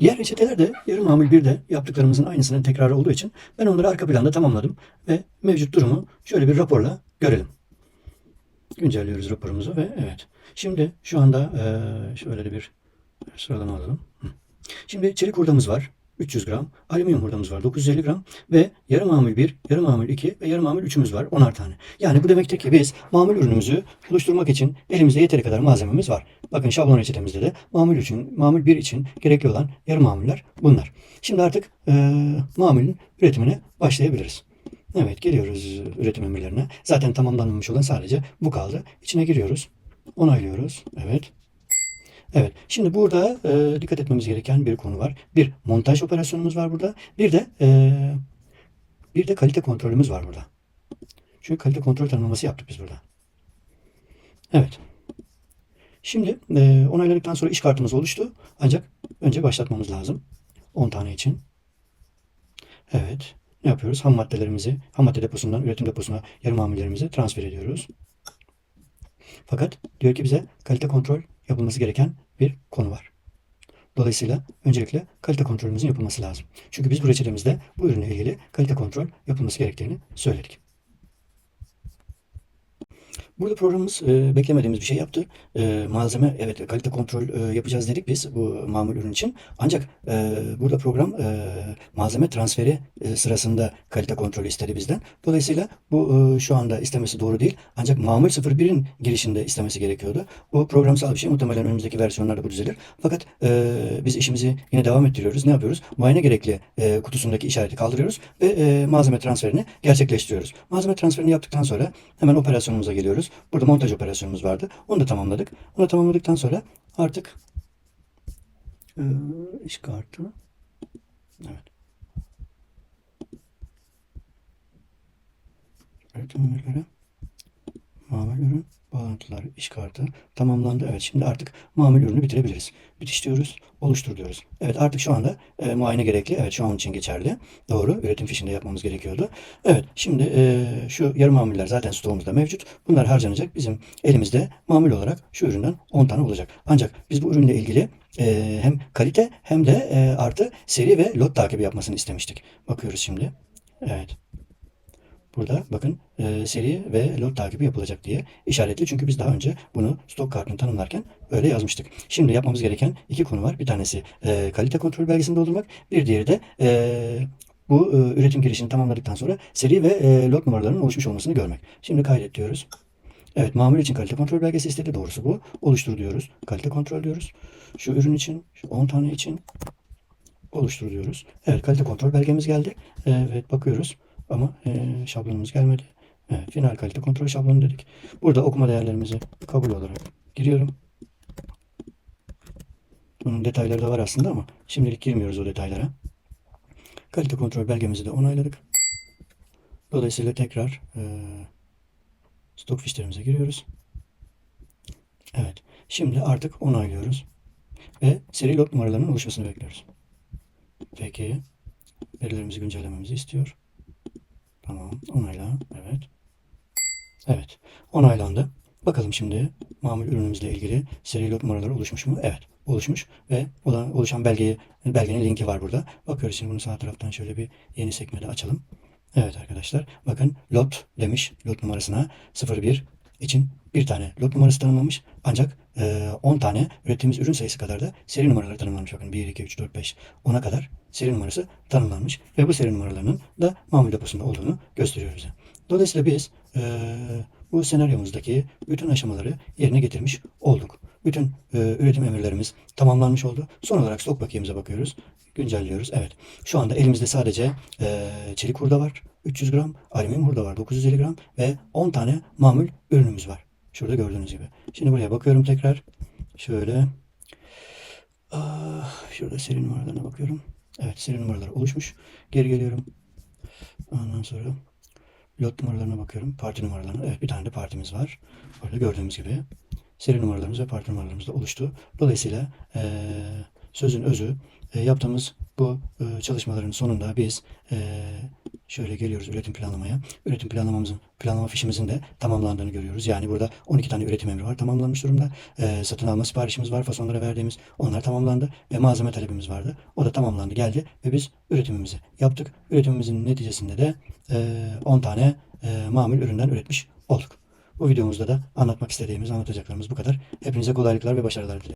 Diğer reçetelerde yarım mamul bir de yaptıklarımızın aynısının tekrarı olduğu için ben onları arka planda tamamladım ve mevcut durumu şöyle bir raporla görelim. Güncelliyoruz raporumuzu ve evet. Şimdi şu anda şöyle de bir sıralama alalım. Şimdi çelik hurdamız var. 300 gram. Alüminyum hurdamız var. 950 gram. Ve yarım mamul 1, yarım mamul 2 ve yarım mamul 3'ümüz var. 10'ar tane. Yani bu demektir ki biz mamul ürünümüzü oluşturmak için elimizde yeteri kadar malzememiz var. Bakın şablon reçetemizde de mamul için, mamul 1 için gerekli olan yarım mamuller bunlar. Şimdi artık eee mamulün üretimine başlayabiliriz. Evet geliyoruz üretim emirlerine. Zaten tamamlanmamış olan sadece bu kaldı. İçine giriyoruz. Onaylıyoruz. Evet. Evet. Şimdi burada e, dikkat etmemiz gereken bir konu var. Bir montaj operasyonumuz var burada. Bir de e, bir de kalite kontrolümüz var burada. Çünkü kalite kontrol tanımlaması yaptık biz burada. Evet. Şimdi e, onayladıktan sonra iş kartımız oluştu. Ancak önce başlatmamız lazım. 10 tane için. Evet. Ne yapıyoruz? Ham maddelerimizi ham madde deposundan üretim deposuna yarım mamullerimizi transfer ediyoruz. Fakat diyor ki bize kalite kontrol yapılması gereken bir konu var. Dolayısıyla öncelikle kalite kontrolümüzün yapılması lazım. Çünkü biz bu reçetemizde bu ürünle ilgili kalite kontrol yapılması gerektiğini söyledik. Burada programımız e, beklemediğimiz bir şey yaptı. E, malzeme evet kalite kontrol e, yapacağız dedik biz bu mamul ürün için. Ancak e, burada program e, malzeme transferi e, sırasında kalite kontrolü istedi bizden. Dolayısıyla bu e, şu anda istemesi doğru değil. Ancak mamul 01'in girişinde istemesi gerekiyordu. Bu programsal bir şey. Muhtemelen önümüzdeki versiyonlarda bu düzelir. Fakat e, biz işimizi yine devam ettiriyoruz. Ne yapıyoruz? Muayene gerekli e, kutusundaki işareti kaldırıyoruz ve e, malzeme transferini gerçekleştiriyoruz. Malzeme transferini yaptıktan sonra hemen operasyonumuza geliyoruz. Burada montaj operasyonumuz vardı. Onu da tamamladık. Onu tamamladıktan sonra artık e, iş kartı evet. Üretim emirleri mamul ürün bağlantılar iş kartı tamamlandı. Evet şimdi artık mamul ürünü bitirebiliriz. Bitiş diyoruz. Oluştur diyoruz. Evet artık şu anda e, muayene gerekli. Evet şu an için geçerli. Doğru. Üretim fişinde yapmamız gerekiyordu. Evet şimdi e, şu yarım mamuller zaten stoğumuzda mevcut. Bunlar harcanacak. Bizim elimizde mamul olarak şu üründen 10 tane olacak. Ancak biz bu ürünle ilgili e, hem kalite hem de e, artı seri ve lot takibi yapmasını istemiştik. Bakıyoruz şimdi. Evet. Burada bakın e, seri ve lot takibi yapılacak diye işaretli. Çünkü biz daha önce bunu stok kartını tanımlarken öyle yazmıştık. Şimdi yapmamız gereken iki konu var. Bir tanesi e, kalite kontrol belgesini doldurmak. Bir diğeri de e, bu e, üretim girişini tamamladıktan sonra seri ve e, lot numaralarının oluşmuş olmasını görmek. Şimdi kaydet diyoruz. Evet mamul için kalite kontrol belgesi istedi. Doğrusu bu. Oluştur diyoruz. Kalite kontrol diyoruz. Şu ürün için, şu 10 tane için oluştur diyoruz. Evet kalite kontrol belgemiz geldi. Evet bakıyoruz. Ama e, şablonumuz gelmedi. Evet, final kalite kontrol şablonu dedik. Burada okuma değerlerimizi kabul olarak giriyorum. Bunun detayları da var aslında ama şimdilik girmiyoruz o detaylara. Kalite kontrol belgemizi de onayladık. Dolayısıyla tekrar e, stok fişlerimize giriyoruz. Evet. Şimdi artık onaylıyoruz. Ve seri lot numaralarının oluşmasını bekliyoruz. Peki. Verilerimizi güncellememizi istiyor. Onayla. Evet. Evet. Onaylandı. Bakalım şimdi mamul ürünümüzle ilgili seri lot numaraları oluşmuş mu? Evet. Oluşmuş ve oluşan belgeyi, belgenin linki var burada. Bakıyoruz şimdi bunu sağ taraftan şöyle bir yeni sekmede açalım. Evet arkadaşlar. Bakın lot demiş. Lot numarasına 01 için bir tane lot numarası tanımlamış. Ancak e, 10 tane ürettiğimiz ürün sayısı kadar da seri numaraları tanımlanmış. Bakın 1, 2, 3, 4, 5, 10'a kadar seri numarası tanımlanmış. Ve bu seri numaralarının da mamul deposunda olduğunu gösteriyor bize. Dolayısıyla biz e, bu senaryomuzdaki bütün aşamaları yerine getirmiş olduk. Bütün e, üretim emirlerimiz tamamlanmış oldu. Son olarak stok bakiyemize bakıyoruz. Güncelliyoruz. Evet. Şu anda elimizde sadece e, çelik hurda var. 300 gram. Alüminyum hurda var. 950 gram. Ve 10 tane mamul ürünümüz var. Şurada gördüğünüz gibi. Şimdi buraya bakıyorum tekrar. Şöyle. Ah, şurada seri numaralarına bakıyorum. Evet seri numaraları oluşmuş. Geri geliyorum. Ondan sonra lot numaralarına bakıyorum. Parti numaralarına. Evet bir tane de partimiz var. Burada gördüğümüz gibi seri numaralarımız ve parti numaralarımız da oluştu. Dolayısıyla sözün özü yaptığımız bu çalışmaların sonunda biz Şöyle geliyoruz üretim planlamaya. Üretim planlamamızın, planlama fişimizin de tamamlandığını görüyoruz. Yani burada 12 tane üretim emri var. Tamamlanmış durumda. Ee, satın alma siparişimiz var. Fasonlara verdiğimiz. Onlar tamamlandı. Ve malzeme talebimiz vardı. O da tamamlandı. Geldi. Ve biz üretimimizi yaptık. Üretimimizin neticesinde de e, 10 tane e, mamul üründen üretmiş olduk. Bu videomuzda da anlatmak istediğimiz, anlatacaklarımız bu kadar. Hepinize kolaylıklar ve başarılar dilerim.